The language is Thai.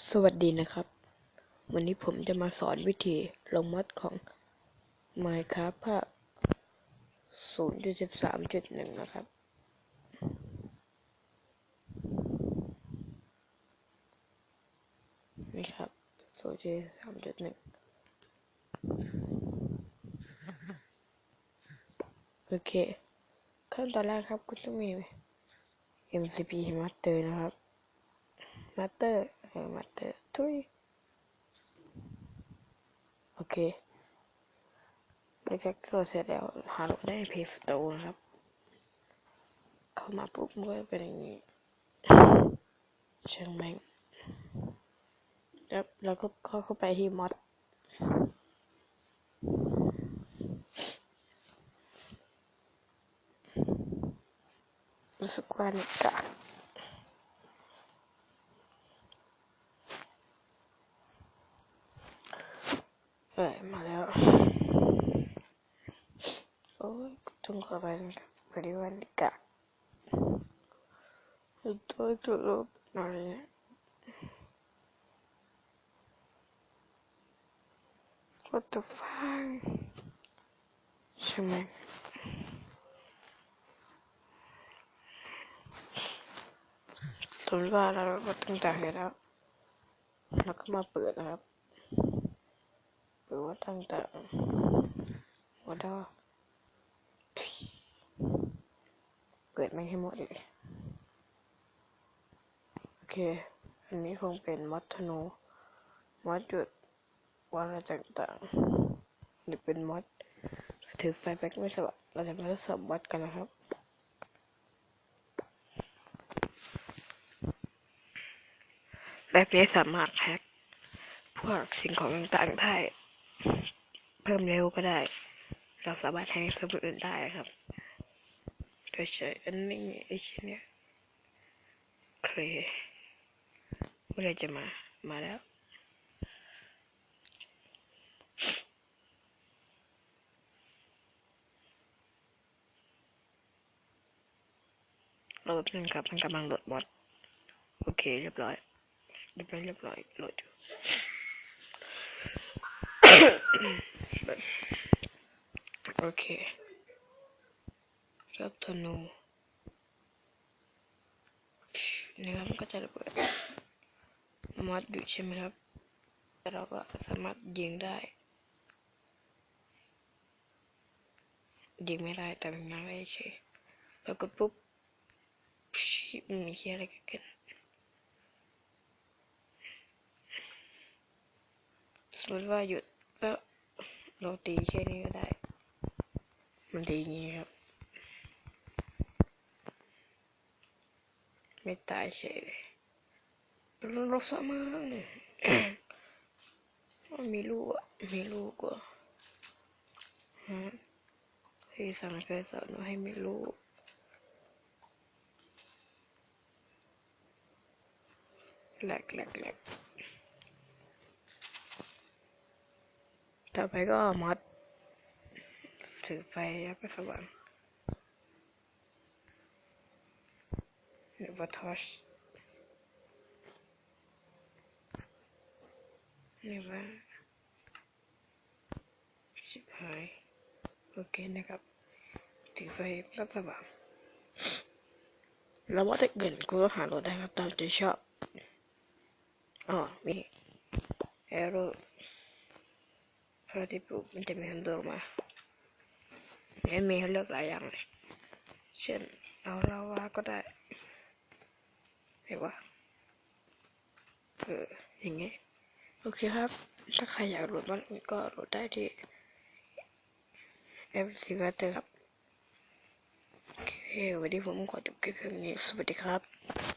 สวัสดีนะครับ วันนี้ผมจะมาสอนวิธีลงมอดของ Minecraft ภาค 0.13.1 นะครับ นี่ครับ 0.13.1 โอเค ขั้นตอนแรกครับ คุณต้องมี MCP Master นะครับ Master เออ Master ทุยโอเคหลังจากโหลดเสร็จแล้วหาโหลดได้ใน Play Store นะครับ เข้ามาปุ๊บมันก็เป็นอย่างนี้เชิงแมงแล้วเราก็เข้าเข้าไปที่มอดรู้สึกว่าน็ตกาก เอ้ยมาแล้วโอ้ยต้องขอไปนะครับพอดีว่าเน็ตกากตัวตัวลบหน่อยเนี่ย What the fuck ใช่ไหมสมมติว่าเราก็ตั้งใจแล้วเราก็มาเปิดนะครับ ดว่าตั้งแต่ว่าดเปิดไม่ให้หมดเลย โอเค อันนี้คงเป็นมอดธนูมอดจุดวางอะไรต่างๆหรือเป็นมอดถือไฟแบ็กไม่สว่างเราจะมาทดสอบมอดกันนะครับแบบนี้สามารถแฮกพวกสิ่งของต่างๆได้ เพิ่มเร็วก็ได้ เราสามารถแฮ็กสมุดอื่นได้ครับโดยใช้อันนี้ไอ้ชิ้นเนี้ยเคยเมื่อไรจะมามาแล้วเราแบบนึงครับมันกำลังโหลดมอด โอเค เรียบร้อย เรียบร้อยเรียบร้อยโหลดอยู่ โอเค รับธนูนี่ครับก็จะระเบิดมอดอยู่ใช่ไหมครับ แต่เราก็สามารถยิงได้ ยิงไม่ได้แต่มันมาได้เฉยแล้วก็ปุ๊บชิบมีเฮียอะไรกัน สมมติว่าหยุด เราตีแค่นี้ก็ได้ มันดีอย่างนี้ครับ ไม่ตายเฉยเลยเราเราสามารถเนี่ยมีลูกอะ มีลูกอะฮะพี่สั่งเคยสอนว่าให้มีลูกแหลกแหลกแหลก ต่อไปก็มัดถือไฟแล้วก็สว่างหรือว่าทอชนี่ว่าชิบหายโอเคนะครับ ถือไฟก็สว่างแล้วว่าถ้าเกิดกูก็หาโหลดได้ครับตามใจชอบอ๋อมีแอร่ พอที่ปุ๊บมันจะมีฮันเดอร์มาแล้วมีให้เลือกหลายอย่างเลยเช่นเอาลาวาก็ได้เห็นปะเอออย่างเงี้ยโอเคครับ ถ้าใครอยากโหลดมันก็โหลดได้ที่แอปซีวัตเตอร์ครับ โอเค วันนี้ผมขอจบคลิปเพียงนี้ สวัสดีครับ